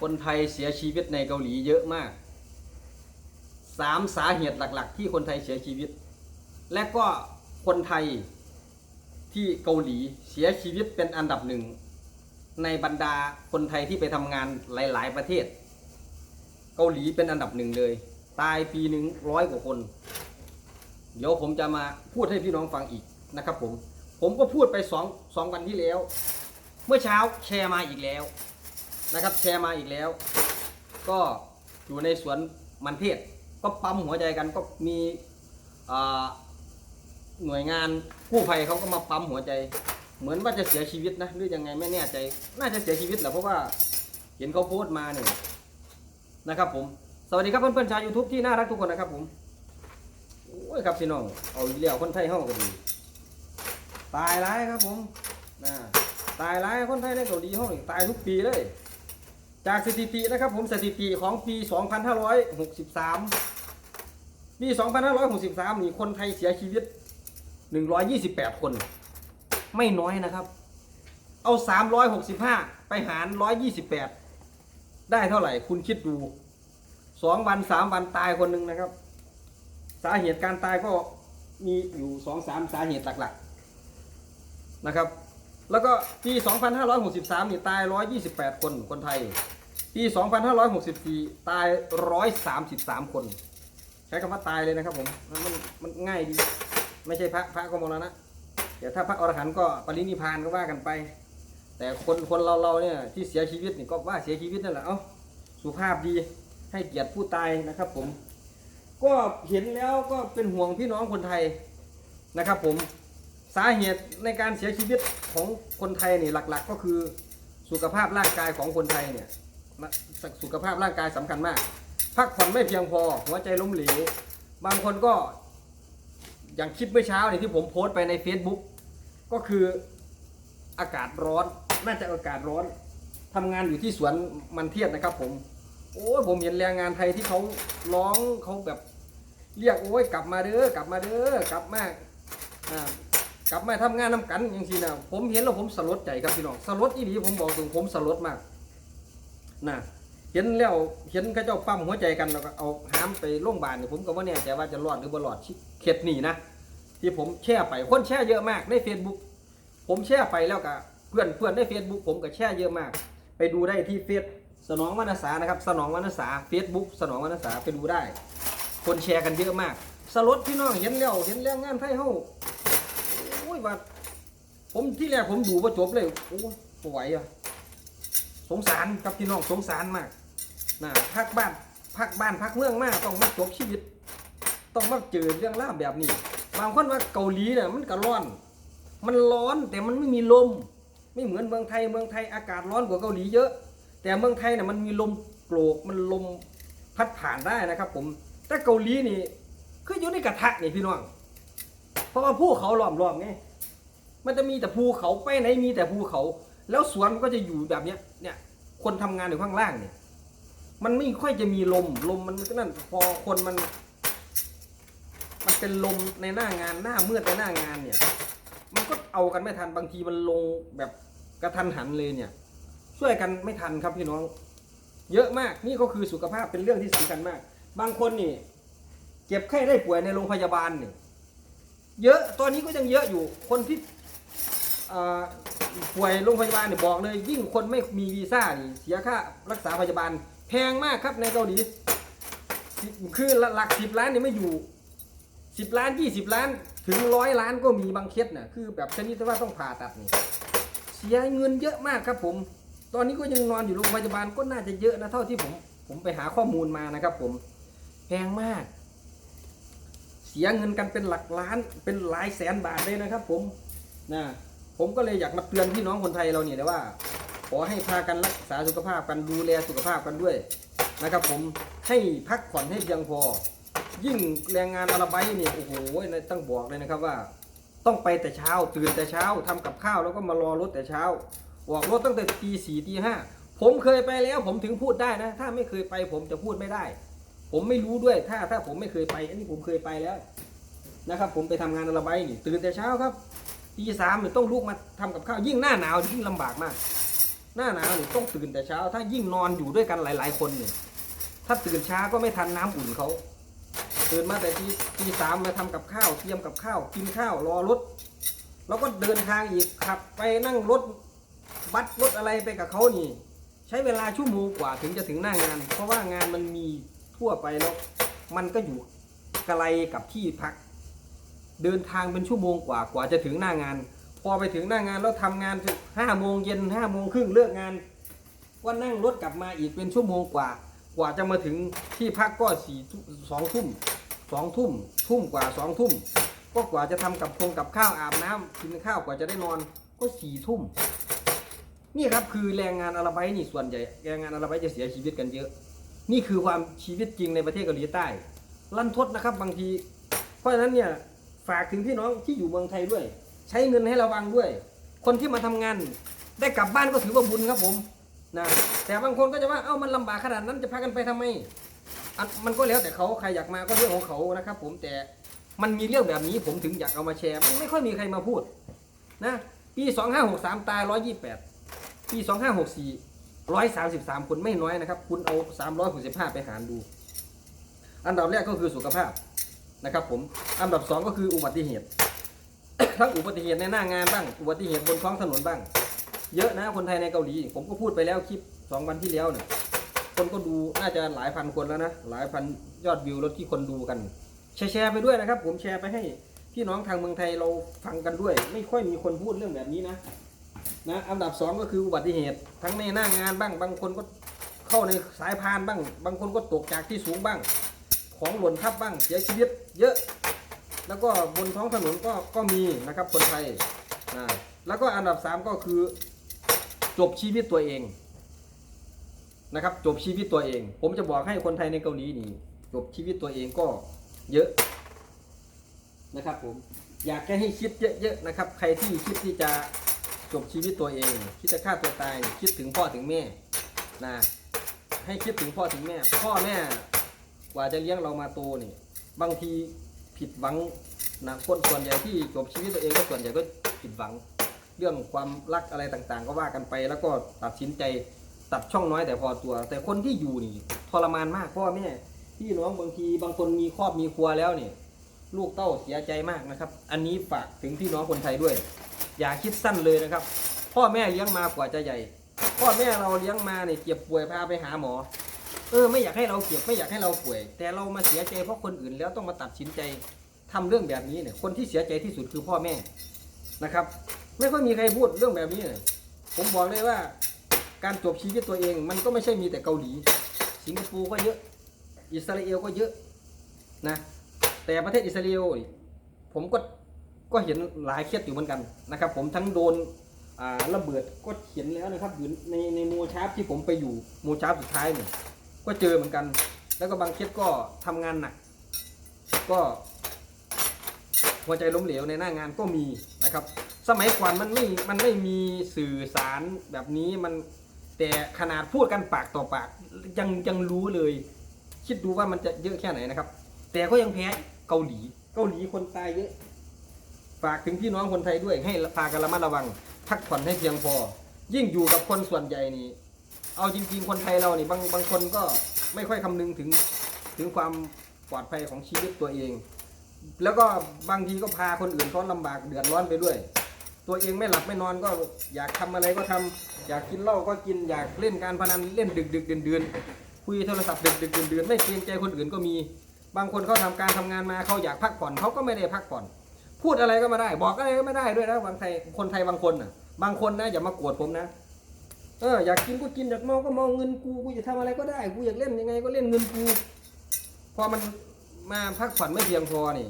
คนไทยเสียชีวิตในเกาหลีเยอะมากสามสาเหตุหลัก ๆ ที่คนไทยเสียชีวิต และก็คนไทยที่เกาหลีเสียชีวิตเป็นอันดับหนึ่ง ในบรรดาคนไทยที่ไปทำงานหลาย ๆ ประเทศ เกาหลีเป็นอันดับหนึ่งเลย ตายปีหนึ่งร้อยกว่าคน เดี๋ยวผมจะมาพูดให้พี่น้องฟังอีกนะครับผม ผมก็พูดไปสองสองวันที่แล้ว เมื่อเช้าแชร์มาอีกแล้ว นะครับแชร์มาอีกแล้ว ก็อยู่ในสวนมันเทศ ก็ปั๊มหัวใจกันก็มีหน่วยงานกู้ภัยเขาก็มาปั๊มหัวใจ เหมือนว่าจะเสียชีวิตนะหรือยังไงไม่แน่ใจ น่าจะเสียชีวิตแหละเพราะว่าเห็นเขาโพสต์มาเนี่ยนะครับผม สวัสดีครับเพื่อนๆชาว YouTube ที่น่ารักทุกคนนะครับผมโอ้ยครับพี่น้องเอาอีกแล้วคนไทยห้องก็ดีตายร้ายครับผมนะตายร้ายคนไทยในเกาหลีห้องนี่ตายทุกปีเลย จากสถิตินะครับผมสถิติของปี 2563 ปี 2563นี่คนไทยเสียชีวิต 128 คน ไม่น้อยนะครับ เอา 365 ไปหาร 128 ได้เท่าไหร่คุณคิดดู 2 วัน 3 วันตายคนหนึ่งนะครับ สาเหตุการตายก็มีอยู่ 2-3 สาเหตุหลักๆนะครับ แล้วก็ปี 2563นี่ตาย 128 คนคนไทย ปี 2564 ตาย 133 คน ใช้คำว่าตายเลยนะครับผม มันมันง่ายดี ไม่ใช่พระพระก็มรณะเดี๋ยวถ้าพระอรหันต์ก็ปรินิพพานก็ว่ากันไป แต่คนคนเราเราเนี่ยที่เสียชีวิตนี่ก็ว่าเสียชีวิตนั่นแหละ เอ้า สุภาพดีให้เกียรติผู้ตายนะครับผม ก็เห็นแล้วก็เป็นห่วงพี่น้องคนไทยนะครับผม สาเหตุในการเสียชีวิตของคนไทยนี่หลัก ๆ ก็คือสุขภาพร่างกายของคนไทยเนี่ยสุขภาพร่างกายสำคัญมาก พักผ่อนไม่เพียงพอ หัวใจล้มเหลวบางคนก็ อย่างคลิปเมื่อเช้าเนี่ยที่ผมโพสต์ไปใน Facebook ก็คืออากาศร้อนน่าจะอากาศร้อนทำงานอยู่ที่สวนมันเทียดนะครับผมโอ้ยผมเห็นแรงงานไทยที่เขาร้องเขาแบบ เรียกโอ้ยกลับมาเด้อกลับมาเด้อกลับมาอ่า กลับมาทำงานน้ำกันอย่างที่นะผมเห็นแล้วผมสลดใจครับพี่น้องสลดอีหลีผมบอกตรงผมสลดมากนะเห็นแล้วเห็นเขาเจ้าปั๊มหัวใจกันแล้วก็เอาห้ามไปโรงพยาบาลเนี่ยผมก็ว่าแน่ใจว่าจะรอดหรือบ่รอดเข็ดหนีนะที่ผมแชร์ไปคนแชร์เยอะมากใน Facebook ผมแชร์ไปแล้วก็เพื่อนเพื่อนใน Facebook ผมก็แชร์เยอะมาก ไปดูได้ที่เฟซสนองวรรณสานะครับ สนองวรรณสา Facebook สนองวรรณสาไปดูได้ คนแชร์กันเยอะมากสลดพี่น้องเห็นแล้วเห็นแรงงานไทยเฮา ยว่า ผมที่แรกผมดูว่าจบเลยโอ้ยบ่ไหวอะสงสารครับพี่น้องสงสารมากนะพักบ้านพักบ้านพักเมืองมากต้องมาจบชีวิต ต้องมาเจอเรื่องราวแบบนี้ บางคนว่าเกาหลีเนี่ยมันก็ร้อน มันร้อนแต่มันไม่มีลม ไม่เหมือนเมืองไทยเมืองไทยอากาศร้อนกว่าเกาหลีเยอะ แต่เมืองไทยเนี่ยมันมีลมโกรกมันลมพัดผ่านได้นะครับ ผมแต่เกาหลีนี่คืออยู่ในกระทะนี่พี่น้อง เพราะว่าภูเขาล้อมรอบไงมันจะมีแต่ภูเขาไปไหนมีแต่ภูเขา แล้วสวนมันก็จะอยู่แบบเนี้ย เนี่ย คนทำงานอยู่ข้างล่างเนี่ย มันไม่ค่อยจะมีลมลมมันก็นั่นพอคนมัน มันเป็นลมในหน้างานหน้ามืดในหน้างานเนี่ย มันก็เอากันไม่ทันบางทีมันลงแบบกระทันหันเลยเนี่ย ช่วยกันไม่ทันครับพี่น้อง เยอะมากนี่ก็คือสุขภาพเป็นเรื่องที่สำคัญมาก บางคนนี่ เจ็บไข้ได้ป่วยในโรงพยาบาลเนี่ย เยอะตอนนี้ก็ยังเยอะอยู่คนที่ป่วยโรงพยาบาลเนี่ยบอกเลย ยิ่งคนไม่มีวีซ่านี่เสียค่ารักษาพยาบาลแพงมากครับในเกาหลีคือหลักสิบล้านเนี่ยไม่อยู่สิบล้านยี่สิบล้านถึงร้อยล้านก็มีบางเคสน่ะคือแบบชนิดที่ว่าต้องผ่าตัดนี่เสียเงินเยอะมากครับผม ตอนนี้ก็ยังนอนอยู่โรงพยาบาลก็น่าจะเยอะนะเท่าที่ผมผมไปหาข้อมูลมานะครับผมแพงมาก สียเงินกันเป็นหลักล้านเป็นหลายแสนบาทเลยนะครับ ผมนะผมก็เลยอยากมาเตือนพี่น้องคนไทยเราเนี่ยนะว่า ขอให้พากันรักษาสุขภาพกันดูแลสุขภาพกันด้วยนะครับ ผมให้พักผ่อนให้เพียงพอ ยิ่งแรงงานอาราไบเนี่ยโอ้โหต้องบอกเลยนะครับว่า ต้องไปแต่เช้าตื่นแต่เช้าทำกับข้าวแล้วก็มารอรถแต่เช้าออกรถตั้งแต่ตีสี่ตีห้าผมเคยไปแล้ว ผมถึงพูดได้นะ ถ้าไม่เคยไปผมจะพูดไม่ได้ ผมไม่รู้ด้วยถ้าถ้าผมไม่เคยไป อันนี้ผมเคยไปแล้วนะครับ ผมไปทำงานอาราไบนี่ตื่นแต่เช้าครับตีสามเนี่ยต้องลุกมาทำกับข้าวยิ่งหน้าหนาวยิ่งลำบากมาก หน้าหนาวนี่ต้องตื่นแต่เช้า ถ้ายิ่งนอนอยู่ด้วยกันหลาย ๆ คนเนี่ยถ้าตื่นช้าก็ไม่ทันน้ำอุ่นเขาตื่นมาแต่ตีตีสามมาทำกับข้าวเตรียมกับข้าว กินข้าวรอรถแล้วก็เดินทางอีกขับไปนั่งรถบัสรถอะไรไปกับเขานี่ ใช้เวลาชั่วโมงกว่าถึงจะถึงหน้างาน เพราะว่างานมันมี ทั่วไปแล้ว มันก็อยู่ไกลกับที่พัก เดินทางเป็นชั่วโมงกว่ากว่าจะถึงหน้างาน พอไปถึงหน้างานแล้วทำงานถึงห้าโมงเย็นห้าโมงครึ่งเลิกงานก็นั่งรถกลับมาอีกเป็นชั่วโมงกว่า กว่าจะมาถึงที่พักก็สี่ทุ่มสองทุ่มสองทุ่มทุ่มกว่าสองทุ่มก็กว่าจะทำกับคงกับข้าวอาบน้ำกินข้าวกว่าจะได้นอนก็สี่ทุ่มนี่ครับคือแรงงานอาราไบนี่ส่วนใหญ่แรงงานอาราไบจะเสียชีวิตกันเยอะ นี่คือความชีวิตจริงในประเทศเกาหลีใต้ ลันทดนะครับบางที เพราะฉะนั้นเนี่ยฝากถึงพี่น้องที่อยู่เมืองไทยด้วย ใช้เงินให้ระวังด้วย คนที่มาทำงาน ได้กลับบ้านก็ถือว่าบุญครับผมนะแต่บางคนก็จะว่าเอ้ามันลำบากขนาดนั้นจะพากันไปทำไมมันก็แล้วแต่เขาใครอยากมาก็เรื่องของเขานะครับ ผมแต่มันมีเรื่องแบบนี้ผมถึงอยากเอามาแชร์มันไม่ค่อยมีใครมาพูดนะปี 2563 ตาย 128 ปี 2564 133คนไม่น้อยนะครับ คุณเอา365ไปหารดู อันดับแรกก็คือสุขภาพนะครับผม อันดับสองก็คืออุบัติเหตุ ทั้งอุบัติเหตุในหน้างานบ้าง อุบัติเหตุบนท้องถนนบ้าง เยอะนะคนไทยในเกาหลี ผมก็พูดไปแล้วคลิปสองวันที่แล้วเนี่ย คนก็ดูน่าจะหลายพันคนแล้วนะ หลายพันยอดวิวแล้วที่คนดูกัน แชร์ไปด้วยนะครับ ผมแชร์ไปให้พี่น้องทางเมืองไทยเราฟังกันด้วย ไม่ค่อยมีคนพูดเรื่องแบบนี้นะ นะอันดับสองก็คืออุบัติเหตุ ทั้งในหน้างานบ้าง บางคนก็เข้าในสายพานบ้าง บางคนก็ตกจากที่สูงบ้าง ของหล่นทับบ้างเสียชีวิตเยอะ แล้วก็บนท้องถนนก็ก็มีนะครับคนไทยนะแล้วก็อันดับสามก็คือจบชีวิตตัวเองนะครับจบชีวิตตัวเอง ผมจะบอกให้คนไทยในเกาหลีนี่จบชีวิตตัวเองก็เยอะนะครับผมอยากให้คิดเยอะๆนะครับ ใครที่คิดที่จะ จบชีวิตตัวเอง คิดจะฆ่าตัวตายคิดถึงพ่อถึงแม่นะให้คิดถึงพ่อถึงแม่ พ่อแม่กว่าจะเลี้ยงเรามาโตนี่บางทีผิดหวังนะคนส่วนใหญ่ที่จบชีวิตตัวเองก็ส่วนใหญ่ก็ผิดหวัง เรื่องความรักอะไรต่างๆ ก็ว่ากันไป แล้วก็ตัดสินใจตัดช่องน้อยแต่พอตัว แต่คนที่อยู่นี่ทรมานมากพ่อแม่พี่น้องบางทีบางคนมีครอบมีครัวแล้วนี่ลูกเต้าเสียใจมากนะครับ อันนี้ฝากถึงพี่น้องคนไทยด้วย อย่าคิดสั้นเลยนะครับ พ่อแม่เลี้ยงมากว่าจะใหญ่ พ่อแม่เราเลี้ยงมาเนี่ยเจ็บป่วยพาไปหาหมอ เออไม่อยากให้เราเจ็บไม่อยากให้เราป่วย แต่เรามาเสียใจเพราะคนอื่นแล้วต้องมาตัดสินใจทำเรื่องแบบนี้เนี่ยคนที่เสียใจที่สุดคือพ่อแม่นะครับ ไม่ค่อยมีใครพูดเรื่องแบบนี้เลยผมบอกเลยว่า การจบชีวิตตัวเองมันก็ไม่ใช่มีแต่เกาหลี สิงคโปร์ก็เยอะอิสราเอลก็เยอะนะแต่ประเทศอิสราเอลผมก็ ก็เห็นหลายเคสอยู่เหมือนกันนะครับ ผมทั้งโดนระเบิดก็เห็นแล้วนะครับอยู่ในในโมชาร์ปที่ผมไปอยู่โมชาร์ปสุดท้ายเนี่ยก็เจอเหมือนกัน แล้วก็บางเคสก็ทำงานหนัก ก็หัวใจล้มเหลวในหน้างานก็มีนะครับ สมัยก่อนมันไม่มันไม่มีสื่อสารแบบนี้มันแต่ขนาดพูดกันปากต่อปากยังยังรู้เลย คิดดูว่ามันจะเยอะแค่ไหนนะครับ แต่ก็ยังแพ้เกาหลี เกาหลีคนตายเยอะ ฝากถึงพี่น้องคนไทยด้วยให้พากันระมัดระวัง พักผ่อนให้เพียงพอ ยิ่งอยู่กับคนส่วนใหญ่นี่เอาจริง ๆ คนไทยเรานี่บางบางคนก็ไม่ค่อยคำนึงถึงถึงความปลอดภัยของชีวิตตัวเอง แล้วก็บางทีก็พาคนอื่นเขาลำบากเดือดร้อนไปด้วย ตัวเองไม่หลับไม่นอนก็อยากทำอะไรก็ทำอยากกินเหล้าก็กินอยากเล่นการพนันเล่นดึกดึกเดือนเดือนคุยโทรศัพท์ดึกดึกเดือนเดือนไม่เกรงใจคนอื่นก็มี บางคนเขาทำการทำงานมาเขาอยากพักผ่อนเขาก็ไม่ได้พักผ่อน พูดอะไรก็ไม่ได้ บอกอะไรก็ไม่ได้ด้วยนะบางไทยคนไทยบางคนน่ะ บางคนนะอย่ามาโกรธผมนะเอออยากกินก็กินอยากเมาก็เมาเงินกูกูจะทำอะไรก็ได้กูอยากเล่นยังไงก็เล่นเงินกูพอมันมาพักผ่อนไม่เพียงพอนี่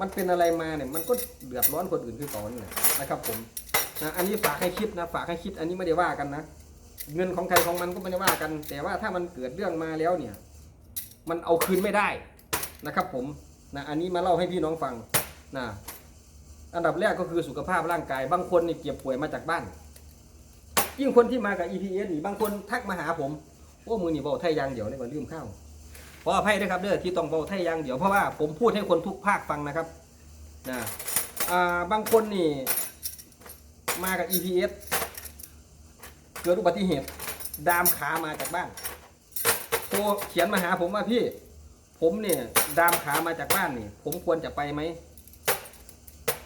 มันเป็นอะไรมาเนี่ย มันก็เดือดร้อนคนอื่นคือก่อนนี่แหละนะครับ ผมนะอันนี้ฝากให้คิดนะ ฝากให้คิด อันนี้ไม่ได้ว่ากันนะเงินของใครของมันก็ไม่ได้ว่ากัน แต่ว่าถ้ามันเกิดเรื่องมาแล้วเนี่ย มันเอาคืนไม่ได้นะครับ ผมนะอันนี้มาเล่าให้พี่น้องฟัง นะอันดับแรกก็คือสุขภาพร่างกาย บางคนนี่เจ็บป่วยมาจากบ้าน ยิ่งคนที่มากับ EPS นี่บางคนทักมาหาผมโอ้มือนี่เบาไทยยางเดียวนี่ว่าลืมข้าวขออภัยด้วยครับเด้อที่ต้องเบาไทยยางเดียวเพราะว่าผมพูดให้คนทุกภาคฟังนะครับนะาบางคนนี่มากับ EPS เกิดอุบัติเหตุ ดามขามาจากบ้านโทรเขียนมาหาผมว่าพี่ ผมเนี่ยดามขามาจากบ้านนี่ ผมควรจะไปไหม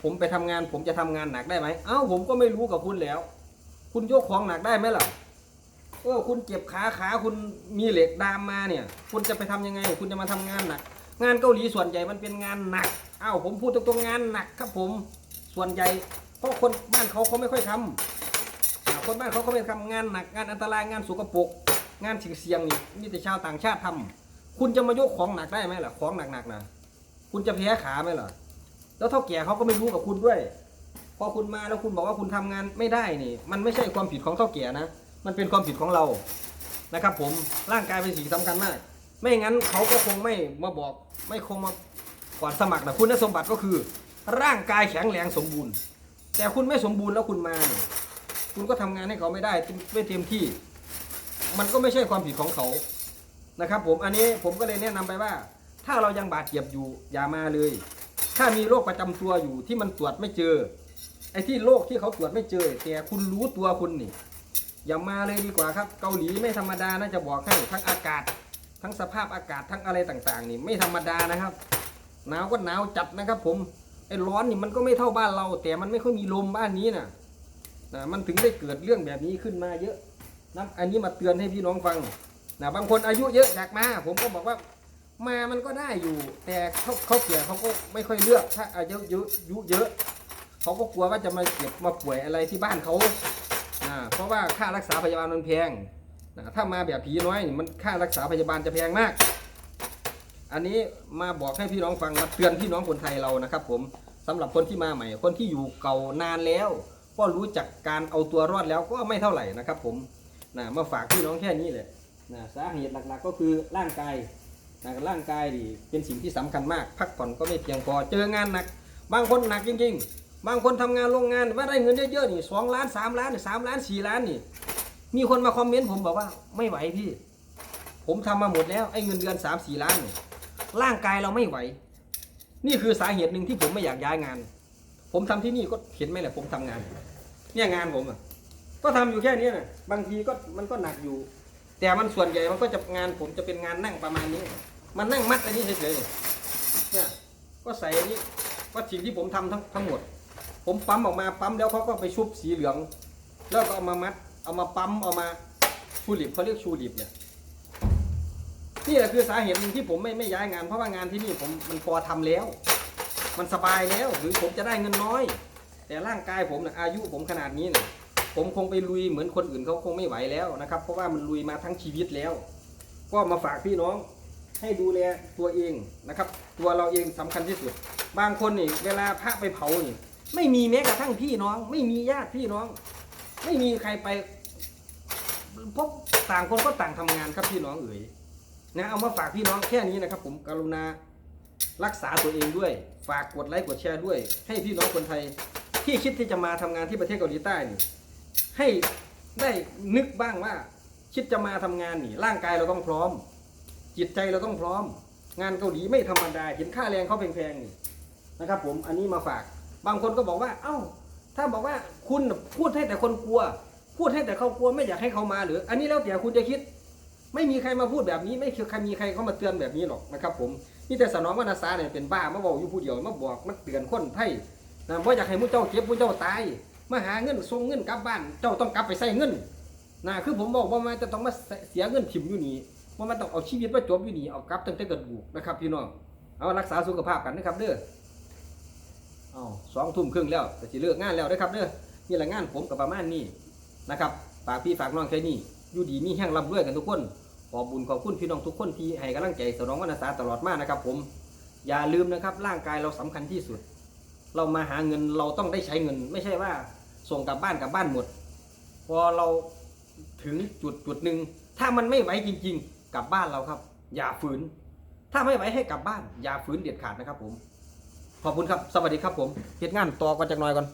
ผมไปทำงาน ผมจะทำงานหนักได้ไหมเอ้าผมก็ไม่รู้กับคุณแล้ว คุณยกของหนักได้ไหมล่ะเออคุณเจ็บขาขาคุณมีเหล็กดามมาเนี่ย คุณจะไปทำยังไง คุณจะมาทำงานหนัก งานเกาหลีส่วนใหญ่มันเป็นงานหนักเอ้าผมพูดตรงๆงานหนักครับผมส่วนใหญ่เพราะคนบ้านเขาเขาไม่ค่อยทำอ่าคนบ้านเขาเขาไม่ทำงานหนักงานอันตรายงานสุกปรกงานเสี่ยงนี่มีแต่ชาวต่างชาติทำคุณจะมายกของหนักได้ไหมล่ะของหนักๆนะคุณจะแพ้ขาไหมล่ะ แล้วเท่าแก่เขาก็ไม่รู้กับคุณด้วย พอคุณมาแล้วคุณบอกว่าคุณทำงานไม่ได้นี่ มันไม่ใช่ความผิดของเท่าแก่นะ มันเป็นความผิดของเรานะครับ ผมร่างกายเป็นสิ่งสำคัญมาก ไม่งั้นเขาก็คงไม่มาบอก ไม่คงมาก่อนสมัครนะคุณสมบัติก็คือ ร่างกายแข็งแรงสมบูรณ์ แต่คุณไม่สมบูรณ์แล้วคุณมาเนี่ยคุณก็ทำงานให้เขาไม่ได้ไม่เต็มที่ มันก็ไม่ใช่ความผิดของเขานะครับ ผมอันนี้ผมก็เลยแนะนำไปว่า ถ้าเรายังบาดเจ็บอยู่อย่ามาเลย ถ้ามีโรคประจำตัวอยู่ที่มันตรวจไม่เจอ ไอ้ที่โรคที่เขาตรวจไม่เจอแต่คุณรู้ตัวคุณนี่ อย่ามาเลยดีกว่าครับ เกาหลีไม่ธรรมดานะจะบอกให้ทั้งอากาศ ทั้งสภาพอากาศทั้งอะไรต่างๆ นี่ไม่ธรรมดานะครับหนาวก็หนาวจัดนะครับ ผมไอ้ร้อนนี่มันก็ไม่เท่าบ้านเรา แต่มันไม่ค่อยมีลมบ้านนี้นะนะมันถึงได้เกิดเรื่องแบบนี้ขึ้นมาเยอะนะอันนี้มาเตือนให้พี่น้องฟังนะบางคนอายุเยอะอยากมา ผมก็บอกว่า มามันก็ได้อยู่ แต่เขาเขาเกลียเขาก็ไม่ค่อยเลือกถ้าอายุเยอะยุเยอะเขาก็กลัวว่าจะมาเก็บมาป่วยอะไรที่บ้านเขาอ่าเพราะว่าค่ารักษาพยาบาลมันแพงนะถ้ามาแบบผีน้อยมันค่ารักษาพยาบาลจะแพงมาก อันนี้มาบอกให้พี่น้องฟังมาเตือนพี่น้องคนไทยเรานะครับ ผมสำหรับคนที่มาใหม่ คนที่อยู่เก่านานแล้ว ก็รู้จักการเอาตัวรอดแล้วก็ไม่เท่าไหร่นะครับ ผมนะมาฝากพี่น้องแค่นี้แหละนะสาเหตุหลักๆ ก็คือร่างกาย นะร่างกายดิเป็นสิ่งที่สำคัญมาก พักผ่อนก็ไม่เพียงพอ เจองานหนัก บางคนหนักจริง ๆ บางคนทำงานโรงงานว่าได้เงินเยอะๆนี่สองล้านสามล้านสามล้านสี่ล้านนี่ มีคนมาคอมเมนต์ผมบอกว่าไม่ไหวพี่ ผมทำมาหมดแล้วไอ้เงินเดือนสามสี่ล้านนี่ร่างกายเราไม่ไหว นี่คือสาเหตุหนึ่งที่ผมไม่อยากย้ายงาน ผมทำที่นี่ก็เห็นไหมแหละผมทำงาน เนี่ยงานผมอะก็ทำอยู่แค่นี้นะบางทีก็มันก็หนักอยู่ แต่มันส่วนใหญ่มันก็จะงานผมจะเป็นงานนั่งประมาณนี้ มันนั่งมัดอันนี้เฉยๆเนี่ยก็ใส่อันนี้ก็สิ่งที่ผมทำทั้งทั้งหมด ผมปั๊มออกมาปั๊มแล้วเขาก็ไปชุบสีเหลือง แล้วก็เอามามัด เอามาปั๊มเอามาชูริบเขาเรียกชูริบเนี่ยนี่แหละคือสาเหตุหนึ่งที่ผมไม่ไม่ย้ายงาน เพราะว่างานที่นี่ผมมันพอทำแล้ว มันสบายแล้วหรือผมจะได้เงินน้อย แต่ร่างกายผมนะอายุผมขนาดนี้เนี่ยผมคงไปลุยเหมือนคนอื่นเขาคงไม่ไหวแล้วนะครับ เพราะว่ามันลุยมาทั้งชีวิตแล้ว ก็มาฝากพี่น้อง ให้ดูแลตัวเองนะครับ ตัวเราเองสำคัญที่สุด บางคนนี่เวลาพระไปเผานี่ไม่มีแม้กระทั่งพี่น้อง ไม่มีญาติพี่น้อง ไม่มีใครไปพราะต่างคนก็ต่างทำงานครับพี่น้องเอ๋ยนะเอามาฝากพี่น้องแค่นี้นะครับ ผมกรุณารักษาตัวเองด้วย ฝากกดไลค์กดแชร์ด้วย ให้พี่น้องคนไทยที่คิดที่จะมาทำงานที่ประเทศเกาหลีใต้นี่ให้ได้นึกบ้างว่า คิดจะมาทำงานนี่ร่างกายเราต้องพร้อม จิตใจเราต้องพร้อม งานเกาหลีไม่ธรรมดา เห็นค่าแรงเขาแพงๆนี่นะครับ ผมอันนี้มาฝาก บางคนก็บอกว่า เอ้า ถ้าบอกว่าคุณพูดให้แต่คนกลัว พูดให้แต่เขากลัวไม่อยากให้เขามาหรือ อันนี้แล้วแต่คุณจะคิด ไม่มีใครมาพูดแบบนี้ ไม่เคยใครมีใครเข้ามาเตือนแบบนี้หรอกนะครับ ผมนี่แต่สนองวรรณสาเนี่ยเป็นบ้ามาบอกอยู่ผู้เดียวมาบอกมาเตือนคนไทยนะว่าอยากให้มุเจ้าเจ็บมุเจ้าตายมาหาเงินส่งเงินกลับบ้าน เจ้าต้องกลับไปใส่เงินนะคือผมบอกว่ามันจะต้องมาเสียเงินถิ่มอยู่นี่ ว่ามันต้องเอาชีวิตมาจบอยู่นี่เอากลับตั้งแต่เกิดบุกนะครับพี่น้องเอารักษาสุขภาพกันนะครับเด้อเอาสองทุ่มครึ่งแล้วแต่สิเลิกงานแล้วนะครับเด้อนี่แหละงานผมกับประมาณนี้นะครับฝากพี่ฝากน้องแค่นี้อยู่ดีมีแห้งร่ำรวยกันทุกคนขอบุญขอบคุณพี่น้องทุกคนที่ให้กำลังใจสนองวรรณสาตลอดมานะครับ ผมอย่าลืมนะครับ ร่างกายเราสำคัญที่สุด เรามาหาเงินเราต้องได้ใช้เงิน ไม่ใช่ว่าส่งกลับบ้านกลับบ้านหมด พอเราถึงจุดจุดหนึ่งถ้ามันไม่ไหวจริง ๆ กลับบ้านเราครับ อย่าฝืน ถ้าไม่ไหวให้กลับบ้าน อย่าฝืนเด็ดขาดนะครับผม ขอบคุณครับ สวัสดีครับผมเฮ็ดงานต่อกันจักหน่อยก่อน